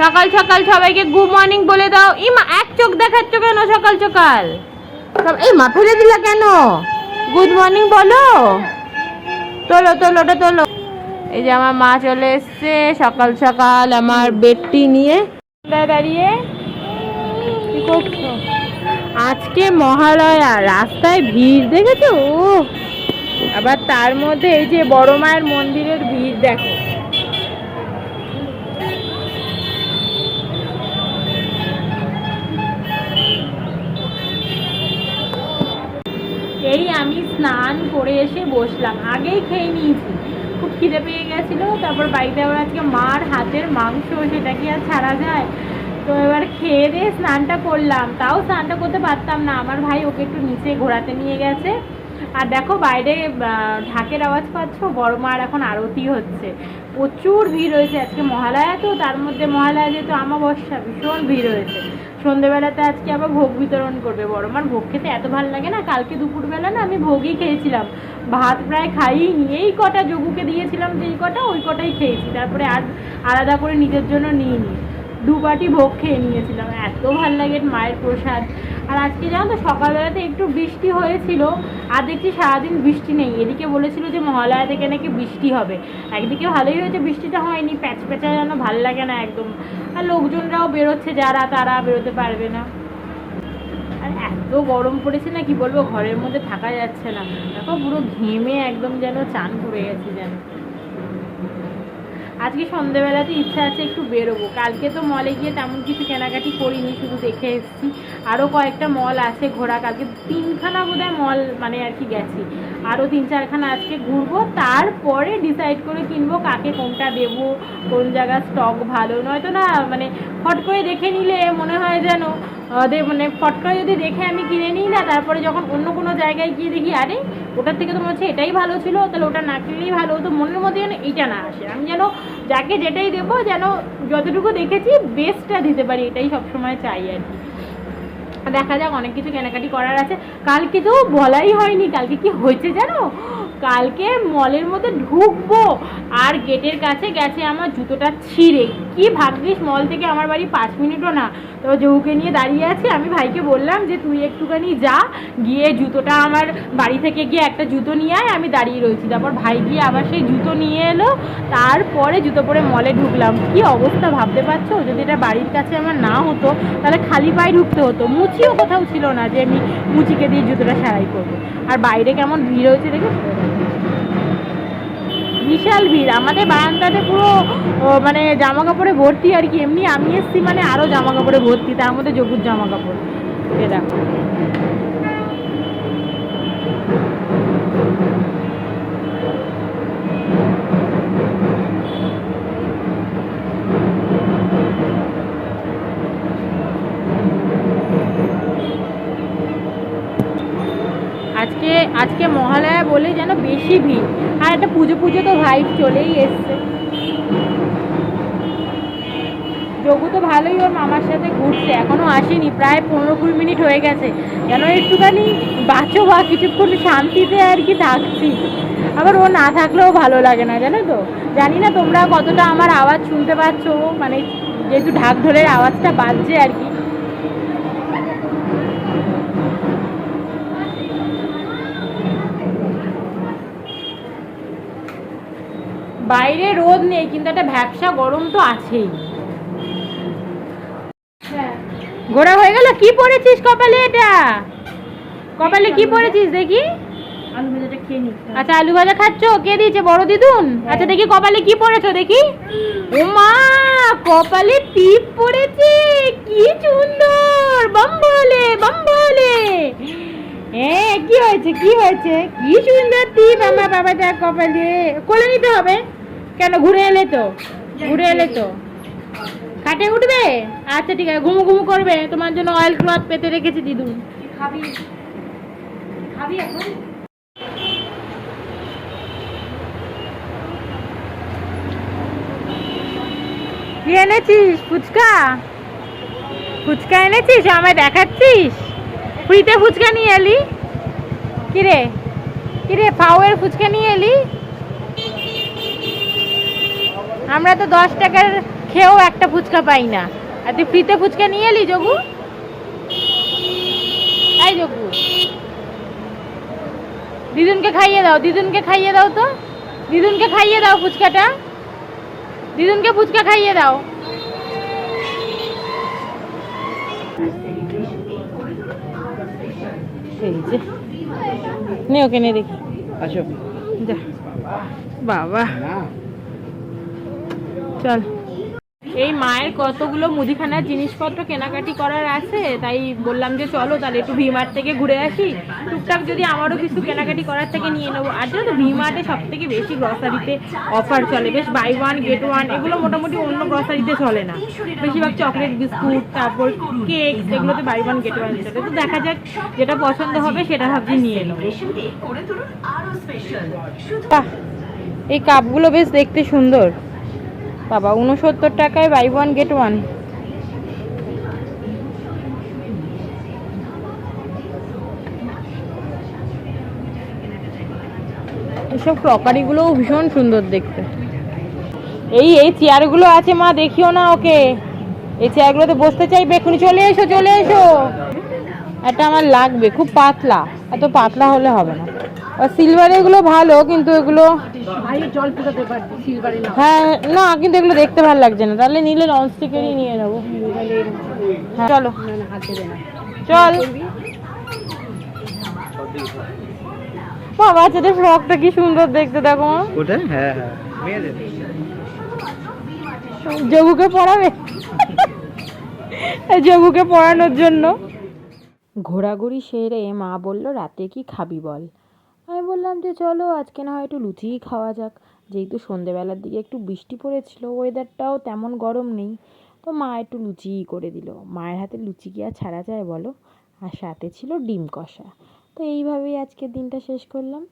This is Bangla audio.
সকাল সকাল সবাইকে গুড মর্নিং বলে দাও। ইমা, এক চোখ দেখাচ্ছ কেন সকাল সকাল? এই মা, ফেলে দিলা কেন? গুড মর্নিং বলো। তোলো তোলো, ওটা তোলো। এই যে আমার মা চলে এসছে, সকাল সকাল আমার বেডটি নিয়ে। দাঁড়িয়ে আজকে মহালয়া, রাস্তায় ভিড় দেখেছ? আবার তার মধ্যে এই যে বড় মায়ের মন্দিরের ভিড় দেখো। এই আমি স্নান করে এসে বসলাম। আগেই খেয়ে নিয়েছি। খুব খিদে পেয়ে গেছিল, তারপর বাড়িতে আবার আজকে মার হাতের মাংস, সেটা কি আর ছাড়া যায়? তো এবার খেয়ে দিয়ে স্নানটা করলাম। তাও স্নানটা করতে পারতাম না। আমার ভাই ওকে একটু নিচে ঘোরাতে নিয়ে গেছে। আর দেখো বাইরে ঢাকের আওয়াজ পাচ্ছ, বড় মার এখন আরতি হচ্ছে। প্রচুর ভিড় হয়েছে আজকে মহালয়া তো, তার মধ্যে মহালয়া যেহেতু আমাবস্যা ভীষণ ভিড় হয়েছে সন্ধেবেলাতে আজকে আবার ভোগ বিতরণ করবে বড় মার। ভোগ খেতে এত ভালো লাগে না, কালকে দুপুরবেলা না আমি ভোগই খেয়েছিলাম। ভাত প্রায় খাইনি এই কটা যোগুকে দিয়েছিলাম যেই কটা, ওই কটাই খেয়েছি। তারপরে আর আলাদা করে নিজের জন্য নিইনি। দু বাটি ভোগ খেয়ে নিয়েছিলাম। এত ভালো লাগে মায়ের প্রসাদ। আর আজকে জানো তো, সকালবেলাতে একটু বৃষ্টি হয়েছিল, আর দেখছি সারাদিন বৃষ্টি নেই। এদিকে বলেছিল যে মহালয়া থেকে নাকি বৃষ্টি হবে। একদিকে ভালোই হয়েছে, বৃষ্টিটা হয়নি, প্যাচ প্যাচা যেন ভালো লাগে না একদম। আর লোকজনরাও বেরোচ্ছে, যারা তারা বেরোতে পারবে না। আর এত গরম পড়েছে না, কি বলব, ঘরের মধ্যে থাকা যাচ্ছে না। দেখো পুরো ঘেমে একদম যেন চান পড়ে গেছে যেন। আজকে সন্ধেবেলাতে ইচ্ছা আছে একটু বেরোবো। কালকে তো মলে গিয়ে তেমন কিছু কেনাকাটি করিনি, শুধু দেখে এসেছি। আরও কয়েকটা মল আছে ঘোরা। কালকে তিনখানা বোধহয় মল মানে আর কি গেছি। আরও তিন চারখানা আজকে ঘুরবো, তারপরে ডিসাইড করে কিনবো কাকে কোনটা দেবো, কোন জায়গার স্টক ভালো। নয়তো না মানে ফট করে দেখে নিলে মনে হয় যেন মানে ফট করে যদি দেখে আমি কিনে নিই না, তারপরে যখন অন্য কোনো জায়গায় গিয়ে দেখি, আরে, ওটার থেকে তো মনে হচ্ছে এটাই ভালো ছিল, তাহলে ওটা না কিনলেই ভালো হতো, মনের মধ্যে যেন এইটা না আসে। আমি যেন যাকে যেটাই দেবো, যেন যতটুকু দেখেছি বেস্টটা দিতে পারি, এটাই সবসময় চাই আর কি। দেখা যাক, অনেক কিছু কেনাকাটি করার আছে। কালকে তো বলাই হয়নি, কালকে কি হয়েছে জানো? কালকে মলের মধ্যে ঢুকবো আর গেটের কাছে গেছে আমার জুতোটা ছিঁড়ে। কি ভাগ্যিস মল থেকে আমার বাড়ি পাঁচ মিনিটও না। তো জহুকে নিয়ে দাঁড়িয়ে আছি, আমি ভাইকে বললাম যে তুই একটুখানি যা, গিয়ে জুতোটা আমার বাড়ি থেকে গিয়ে একটা জুতো নিয়ে আয়, আমি দাঁড়িয়ে রয়েছি। তারপর ভাই গিয়ে আবার সেই জুতো নিয়ে এলো, তারপরে জুতো পরে মলে ঢুকলাম। কি অবস্থা ভাবতে পারছ? যদি এটা বাড়ির কাছে আমার না হতো, তাহলে খালি পায়ে ঢুকতে হতো। মুচিও কোথাও ছিল না যে আমি মুচিকে দিয়ে জুতোটা সারাই করব। আর বাইরে কেমন ভিড় হয়েছে দেখে? বিশাল ভিড়। আমাদের বারান্দাতে পুরো মানে জামা কাপড়ে ভর্তি আর কি। এমনি আমি এসছি মানে আরও জামা কাপড়ে ভর্তি, তার মধ্যে জগুর জামা কাপড় এ দেখো। আজকে আজকে মহালয়া বলে যেন বেশি ভিড়। আর একটা পুজো পুজো তো ভাইব চলেই এসছে। যোগু তো ভালোই ওর মামার সাথে ঘুরছে, এখনও আসেনি, প্রায় পনেরো কুড়ি মিনিট হয়ে গেছে। যেন একটুখানি বাঁচো বা কিছুক্ষণ শান্তিতে আর কি থাকছি। আবার ও না থাকলেও ভালো লাগে না, জানো তো? জানি না তোমরা কতটা আমার আওয়াজ শুনতে পাচ্ছ মানে যেহেতু ঢাক ঢোলের আওয়াজটা বাজছে আর কি। বাইরে রোদ নেই কিন্তু একটা ভ্যাবসা গরম তো আছেই। ঘোরা হয়ে গেল? কি পরেছিস কপালে এটা? কপালে কি পরেছিস দেখি? আচ্ছা আলু ভাজা খাচ্ছ? কে দিয়েছে? বড় দিদুন? আচ্ছা দেখি কপালে কি পরেছো দেখি। ও মা কপালে টিপ পড়েছে কি সুন্দর! বাম্বলে বাম্বলে। হ্যাঁ কি হয়েছে কি হয়েছে? কি সুন্দর টিপ আমার বাবাটা কপালে। কোলে নিতে হবে। কেন ঘুরে এলে তো? ঘুরে এলে তো? খাটে উঠবে? আচ্ছা ঠিক আছে ঘুমু ঘুমু করবে। তোমার জন্য অয়েল ক্লথ পেতে রেখেছি দিদুন খাবি? খাবি এখন? কি এনেছিস? ফুচকা? ফুচকা এনেছিস? আমায় দেখাচ্ছিস? ফ্রিতে ফুচকা নিয়ে এলি? কিরে? কিরে পাওয়ের ফুচকা নিয়ে এলি? আমরা তো দশ টাকার খেয়েও একটা ফুচকা পাই না। আর তুই ফ্রিতে ফুচকা নিয়ে এলি যোগু? তাই যোগু। দিদুনকে খাইয়ে দাও দিদুনকে খাইয়ে দাও তো। দিদুনকে খাইয়ে দাও ফুচকাটা। দিদুনকে ফুচকা খাইয়ে দাও। নে ওকে নে দেখি। আসো। যা। বাবা। চল। এই মায়ের কতগুলো মুদিখানার জিনিসপত্র কেনাকাটি করার আছে? তাই বললাম যে চলো তাহলে একটু ভিমার্ট থেকে ঘুরে আসি। টুকটাক যদি আমারও কিছু কেনাকাটি করার থেকে নিয়ে নেব। আর জানো তো ভিমার্টে সব থেকে বেশি গ্রসারিতে অফার চলে। বেশ বাই ওয়ান গেট ওয়ান এগুলো মোটামুটি অন্য গ্রসারিতে চলে না। বেশিরভাগ চকলেট বিস্কুট তারপর কেক এগুলোতে বাই ওয়ান গেট ওয়ান চলে। তো দেখা যাক যেটা পছন্দ হবে সেটা ভাবছি নিয়ে নেব। এই কাপগুলো বেশ দেখতে সুন্দর। বাবা উনসত্তর টাকায় বাই ওয়ান গেট ওয়ান এসব ক্রকারিগুলোও ভীষণ সুন্দর দেখতে। এই এই চেয়ারগুলো আছে মা, দেখিও না ওকে। এই চেয়ারগুলোতে বসতে চাইবে, এক্ষুনি চলে এসো চলে এসো। এটা আমার লাগবে খুব পাতলা। এত পাতলা হলে হবে না। আর সিলভার এগুলো ভালো কিন্তু এগুলো ভাই জল ফুটাতে পারবি সিলভারে না হ্যাঁ না কিন্তু এগুলো দেখতে ভালো লাগছে না। তাহলে নিলে ননস্টিকেরই নিয়ে নেব। হ্যাঁ চলো। হাত দেবে না চল। মা বাচ্চাদের ফ্রকটা কি সুন্দর দেখতে দেখো মা। ওটা? হ্যাঁ হ্যাঁ। পড়াবে? যোগুকে পড়ানোর জন্য। ঘোরাঘুরি সেরে মা বলল, রাতে কি খাবি বল? আমি বললাম যে, চলো, আজকে না হয় একটু লুচিই খাওয়া যাক। যেহেতু সন্ধেবেলার দিকে একটু বৃষ্টি পড়েছিল ওয়েদারটাও তেমন গরম নেই। তো মা একটু লুচিই করে দিল। মায়ের হাতে লুচি কি আর ছাড়া যায় বলো? আর সাথে ছিল ডিম কষা। তো এইভাবেই আজকের দিনটা শেষ করলাম।